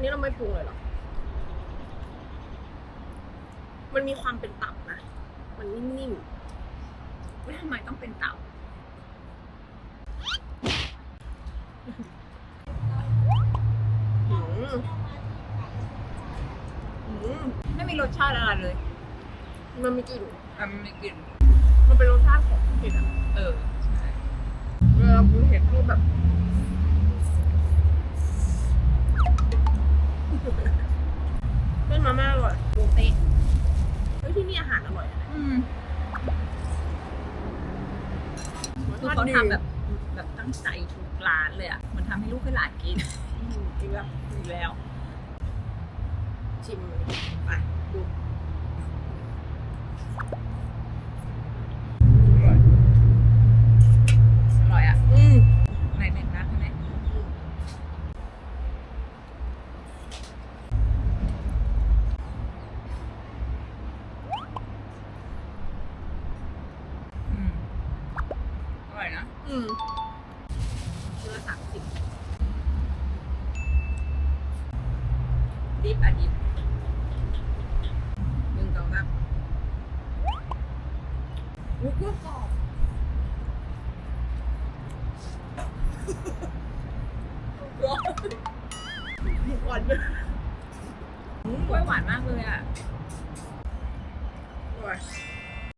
นนี้เราไม่ปรุงเลยเหรอ มันมีความเป็นตับนะ มันนิ่มว่าทำไมต้องเป็นเต่าๆหืมหืมไม่มีรสชาติอะไรเลย มันมีกลิ่นมันไม่กลิ่น มันเป็นรสชาติของเห็ดอะเออ ใช่ เวลากินเห็ดนี่แบบ หารอร่อยอะอืมรสคือชาติเขาดีทำแบบแบบตั้งใจทุกร้านเลยอะ มันทำให้ลูกให้หลานกินอืมจริงแบบอีกแล้ว ชิมไปดู อร่อยอะ อืม ไหนไหนนัดไหนอืมอ ร่อยนะ อืมเนื้อสามสิบดิบอะดิบหนึ่งสองสามวุ้ยกรอบร้อนหวานเลยกล้วยหวานมากเลยอะอร่อย